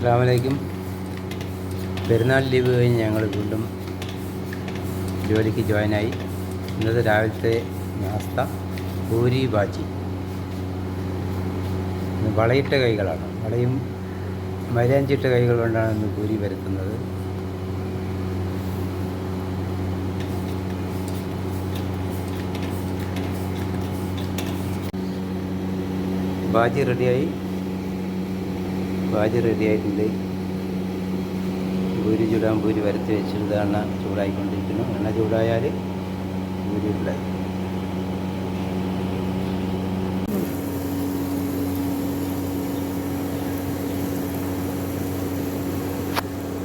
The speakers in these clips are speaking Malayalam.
അസ്സാമലൈക്കും പെരുന്നാൾ ലീവ് കഴിഞ്ഞ് ഞങ്ങൾ വീണ്ടും ജോലിക്ക് ജോയിനായി. ഇന്നത്തെ രാവിലത്തെ നാസ്ത പൂരി ബാജി. വളയിട്ട കൈകളാണ്. വളയും മൈലാഞ്ചിട്ട കൈകൾ കൊണ്ടാണ് ഇന്ന് പൂരി വരുത്തുന്നത് ബാജി റെഡിയായി. ബാജി റെഡി ആയിട്ടുണ്ട്. പൂരി ചൂടാൻ പൂരി വരത്തി വെച്ചിട്ട് എണ്ണ ചൂടായിക്കൊണ്ടിരിക്കുന്നു. എണ്ണ ചൂടായാൽ പൂരി ഉണ്ടായി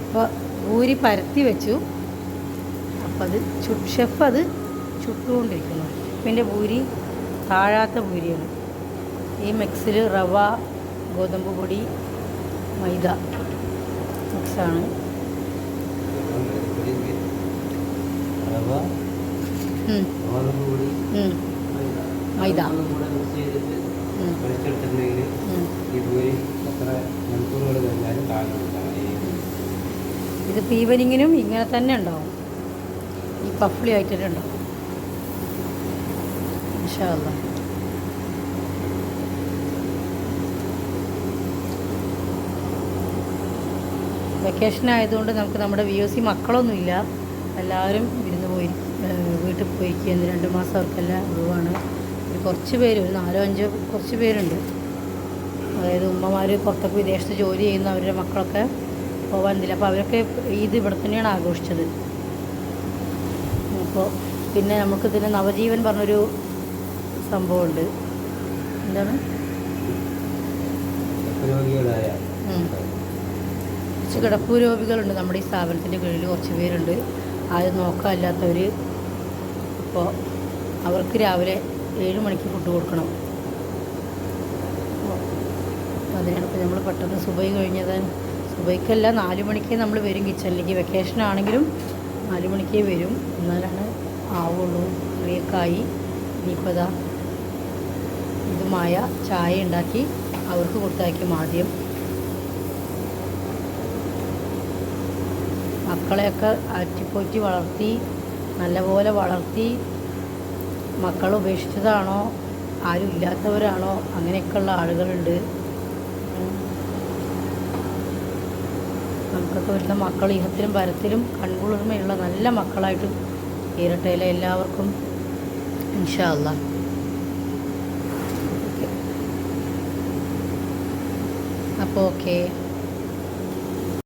അപ്പോൾ പൂരി പരത്തി വെച്ചു. അപ്പം അത് ചു ഷെഫ് അത് ചുട്ടുകൊണ്ടിരിക്കുന്നു. പിന്നെ പൂരി താഴാത്ത പൂരിയാണ്. ഈ മിക്സിൽ റവ ഗോതമ്പ് പൊടി മൈദ. മിക്സാണ് മൈദ എത്ര മണിക്കൂറുകൾ കഴിഞ്ഞാലും താഴ്ന്നില്ല ഇതിപ്പോൾ ഈവനിങ്ങിനും ഇങ്ങനെ തന്നെ ഉണ്ടാവും. ഈ പഫ്ലി ആയിട്ട് ഉണ്ടാവും. ഇൻഷാല്ല വെക്കേഷൻ ആയതുകൊണ്ട് നമുക്ക് നമ്മുടെ വി ഒ സി മക്കളൊന്നുമില്ല. എല്ലാവരും ഇരുന്ന് പോയി വീട്ടിൽ പോയിരിക്കുന്നു രണ്ട് മാസം അവർക്കെല്ലാം ഒഴിവാണ്. ഒരു കുറച്ച് പേര് ഒരു നാലോ അഞ്ചോ കുറച്ച് പേരുണ്ട്. അതായത് ഉമ്മമാർ പുറത്തൊക്കെ വിദേശത്ത് ജോലി ചെയ്യുന്ന അവരുടെ മക്കളൊക്കെ പോകാനില്ല അപ്പോൾ അവരൊക്കെ ഈദ് ഇവിടെ തന്നെയാണ് ആഘോഷിച്ചത്. അപ്പോൾ പിന്നെ നമുക്ക് ഇതിന് നവജീവൻ പറഞ്ഞൊരു സംഭവമുണ്ട്. എന്താണ്. കുറച്ച് കിടപ്പ് രോഗികളുണ്ട് നമ്മുടെ ഈ സ്ഥാപനത്തിന്റെ കീഴിൽ കുറച്ച് പേരുണ്ട്. ആരും നോക്കാനില്ലാത്തവർ അപ്പോൾ അവർക്ക് രാവിലെ ഏഴ് മണിക്ക് ഫുഡ് കൊടുക്കണം. ഇപ്പോൾ നമ്മൾ പെട്ടെന്ന് സുബൈ കഴിഞ്ഞത്. സുബൈക്കല്ല നാല് മണിക്കേ നമ്മൾ വരും കിച്ചണിലേക്ക്. വെക്കേഷൻ ആണെങ്കിലും നാല് മണിക്കേ വരും. എന്നാലാണ് ആവുള്ളൂ. കറിയൊക്കെ ആയി. ഇനിയിപ്പോൾ ഇതാ ഇതുമായ ചായ ഉണ്ടാക്കി അവർക്ക് കൊടുത്തയക്കും ആദ്യം. മക്കളെയൊക്കെ അറ്റിപ്പൊറ്റി വളർത്തി നല്ലപോലെ വളർത്തി മക്കൾ ഉപേക്ഷിച്ചതാണോ ആരും ഇല്ലാത്തവരാണോ അങ്ങനെയൊക്കെയുള്ള ആളുകളുണ്ട്. നമുക്കൊക്കെ വരുന്ന മക്കൾ ഇഹത്തിലും പരത്തിലും കൺകുളിർമയുള്ള നല്ല മക്കളായിട്ട് തീരട്ടെ എല്ലാവർക്കും? ഇൻഷാ അല്ലാ അപ്പോൾ ഓക്കെ.